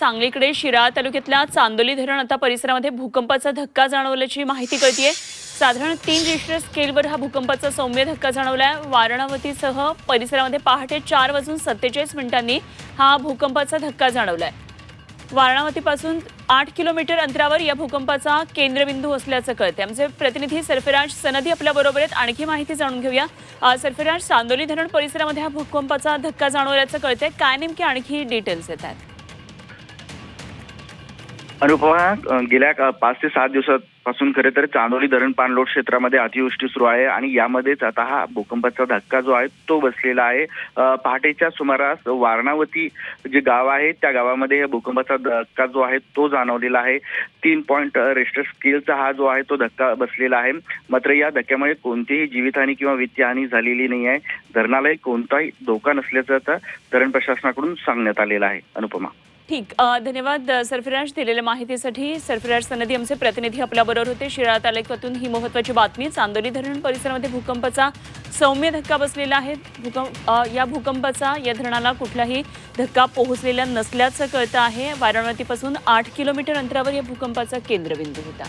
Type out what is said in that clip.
सांगलीकडे शिराळा तालुक्यातल्या चांदोली धरण आता परिसरामध्ये भूकंपाचा धक्का जाणवल्याची माहिती कळतीये. साधारण तीन रिश्टर स्केलवर हा भूकंपाचा सौम्य धक्का जाणवलाय. वारणावतीसह परिसरामध्ये पहाटे चार वाजून सत्तेचाळीस मिनिटांनी हा भूकंपाचा धक्का जाणवलाय. वारणावतीपासून आठ किलोमीटर अंतरावर या भूकंपाचा केंद्रबिंदू असल्याचं कळतंय. आमचे प्रतिनिधी सरफिराज सनदी आपल्या बरोबर आहेत. आणखी माहिती जाणून घेऊया. सरफिराज चांदोली धरण परिसरामध्ये हा भूकंपाचा धक्का जाणवल्याचं कळतंय. काय नेमके आणखी डिटेल्स येत आहेत? अनुपमा गेल्या पाच ते सात दिवसापासून खरे तर चांदोली धरण पाणलोट क्षेत्रामध्ये अतिवृष्टी सुरू आहे आणि यामध्येच आता हा भूकंपाचा धक्का जो आहे तो बसलेला आहे. पहाटेच्या सुमारास वारणावती जे गाव आहे त्या गावामध्ये या भूकंपाचा धक्का जो आहे तो जाणवलेला आहे. तीन पॉईंट रेस्टर स्केलचा हा जो आहे तो धक्का बसलेला आहे. मात्र या धक्क्यामुळे कोणतीही जीवितहानी किंवा वित्तहानी झालेली नाही आहे. धरणालाही कोणताही धोका नसल्याचं आता धरण प्रशासनाकडून सांगण्यात आलेलं आहे. अनुपमा. ठीक. धन्यवाद अ, सरफराज दिलेल्या माहितीसाठी. सरफराज सनदी आमचे प्रतिनिधी आपल्याबरोबर होते. शिराळा तालुक्यातून ही महत्वाची बातमी. चांदोली धरण परिसरामध्ये भूकंपाचा सौम्य धक्का बसलेला आहे. भूकंप या भूकंपाचा या धरणाला कुठलाही धक्का पोहोचलेला नसल्याचं कळतं आहे. वाराणसीपासून आठ किलोमीटर अंतरावर या भूकंपाचा केंद्रबिंदू होता.